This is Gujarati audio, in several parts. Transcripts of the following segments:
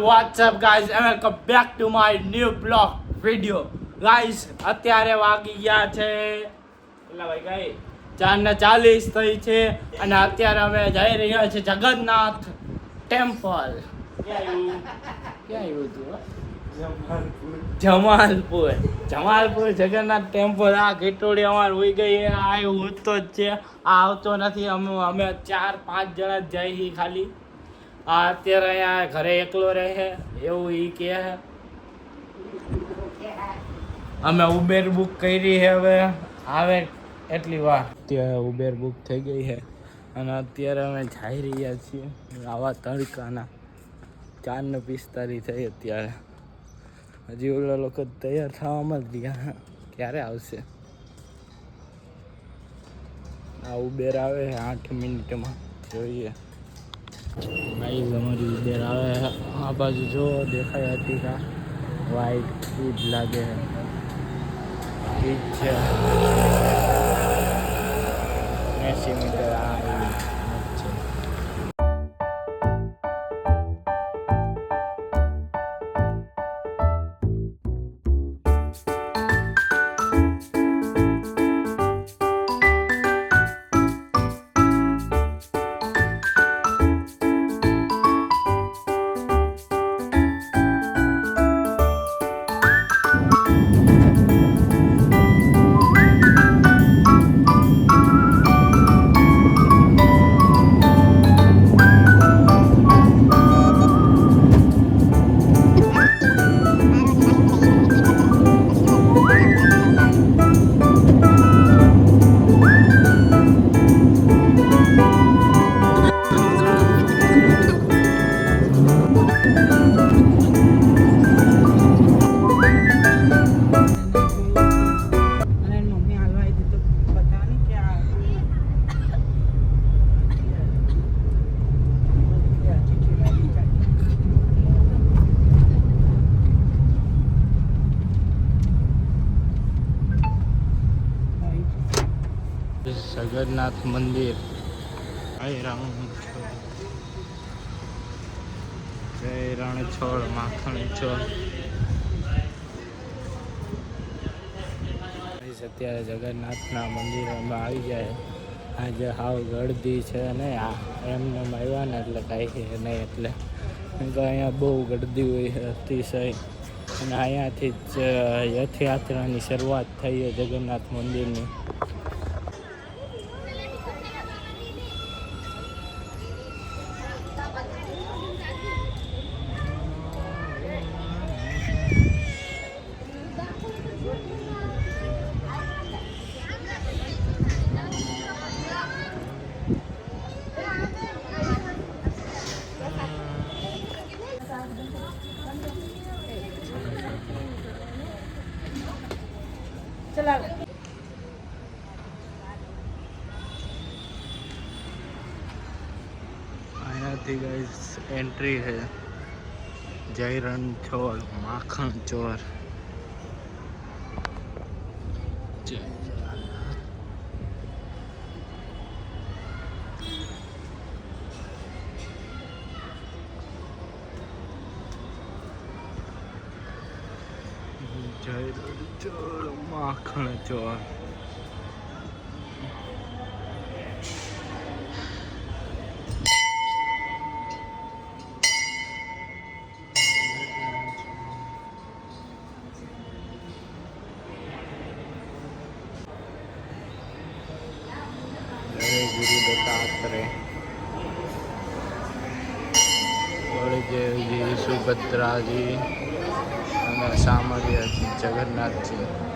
what's up, guys? And welcome back to my new blog video. Guys, અત્યારે વાગી ગયા છે કેટલા વાગ્યા ચાર ને ચાલીસ થઈ છે અને અત્યારે અમે જઈ રહ્યા છે જગન્નાથ ટેમ્પલ. ક્યાં આવ્યું? હતું? જમાલપુર. જમાલપુર જગન્નાથ ટેમ્પલ. આ ઘેટોડી અમારે હોઈ ગઈ આ એ ઉડતો જ છે. આ આવતો નથી. અમે અમે ચાર પાંચ જણા જ જઈએ ખાલી. આ અત્યારે અહીંયા ઘરે એકલો રહે એવું ઈ કહે અમે ઉબેર બુક કરી છે હવે, આવે એટલી વાર. અત્યારે ઉબેર બુક થઈ ગઈ છે અને અત્યારે અમે જઈ રહ્યા છીએ આવા તડકાના. ચાર ને પિસ્તાલીસ થઈ અત્યારે. હજી ઓલા લોકો તૈયાર થવામાં જ રહ્યા ક્યારે આવશે? આ ઉબેર આવે આઠ મિનિટમાં, જોઈએ. ગાઈઝ અમારી ઉબેર આવે આ બાજુ જો દેખાય હતી કા વ્હાઈટ ઈ લાગે છે. ઈ છે. એસી મીટર આ જગન્નાથ મંદિર જય રામ જય રણછોડ માખણ છોડ. અત્યારે જગન્નાથના મંદિરમાં આવી જાય. આજે હાવ ગળદી છે ને આ એમને આવ્યા ને એટલે કાંઈ છે નહીં એટલે. અહીંયા બહુ ગળદી હોય અતિશય. અને અહીંયાથી જ રથયાત્રાની શરૂઆત થઈ છે જગન્નાથ મંદિરની. ચલા અહીંયાથી ગાઈસ એન્ટ્રી છે જય રણછોડ માખણ ચોર જય જય માખણ ચોર સુભદ્રાજી અને સામરિયાજી જગન્નાથજી.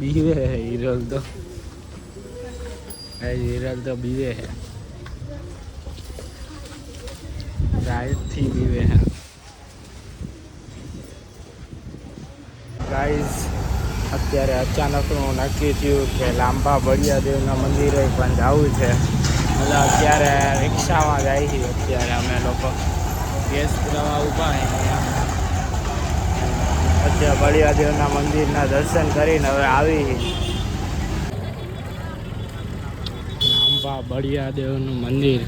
બીવે હે, હિરલ તો. હિરલ તો બીવે હે. રાતથી બીવે હે. ગાઈઝ અત્યારે અચાનકનું નક્કી થયું કે લાંબા બળિયા દેવના મંદિરે પણ જવું છે. એટલે અત્યારે રિક્ષામાં જાય છે અત્યારે અમે લોકો. ગેસ પુરાવા ઊભા છે. અહીંયા અત્યારે બળિયા દેવના મંદિરના દર્શન કરીને હવે આવી. લાંબા બળિયાદેવનું મંદિર.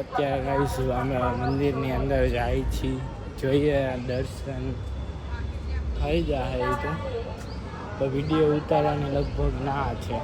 અત્યારે ગાઈશું અમે મંદિરની અંદર જાય છીએ. જોઈએ દર્શન. થઈ જાય તો. તો વીડિયો ઉતારવાની લગભગ ના છે.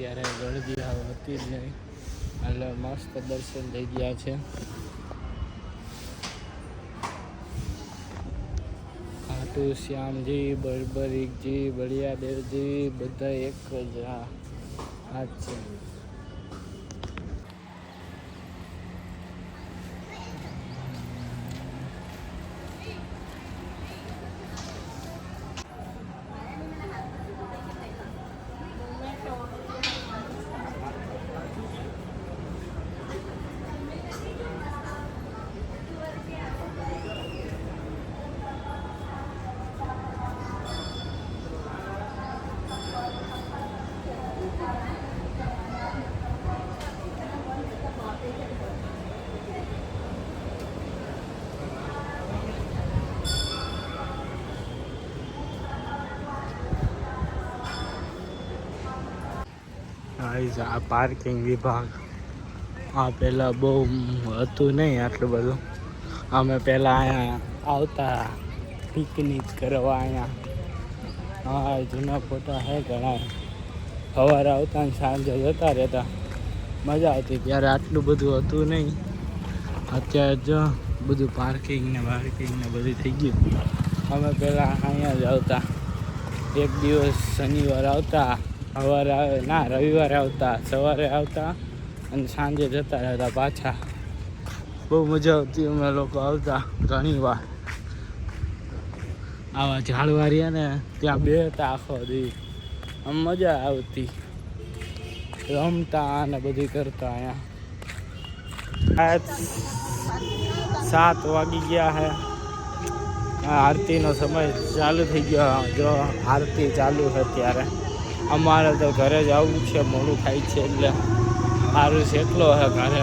અત્યારે ગળદી હાવ હતી જ નહીં. એટલે મસ્ત દર્શન થઈ ગયા છે. ખાટુ, શ્યામજી, બરબરીકજી, બળિયાદેવજી, બધા એક જ. આ છે. ગાઈઝ, આ પાર્કિંગ વિભાગ. આ પહેલાં બહુ હતું નહીં આટલું બધું. અમે પહેલાં અહીંયા આવતા પિકનિક કરવા અહીંયા હા જૂના ફોટા છે ઘણા. સવારે આવતા ને સાંજે જતા રહેતા. મજા આવતી ત્યારે આટલું બધું હતું નહીં. અત્યારે જો બધું પાર્કિંગ ને પાર્કિંગ ને બધું થઈ ગયું. અમે પહેલાં અહીંયા જ આવતા. એક દિવસ શનિવાર આવતા. સવારે આવે, ના, રવિવારે આવતા, સવારે આવતા અને સાંજે જતા રહેતા પાછા. બહુ મજા આવતી અમે લોકો આવતા ઘણી વાર. આવા ઝાડવા રહ્યા ને, ત્યાં બેહતા આખો દી. આમ મજા આવતી. રમતા અને બધી કરતા અહીંયા. સાત વાગી ગયા હે. આરતીનો સમય ચાલુ થઈ ગયો, જો આરતી ચાલુ છે ત્યારે. અમારે તો ઘરે જ આવવું છે, મોડું થાય છે એટલે સારું છે એટલો હે ઘરે.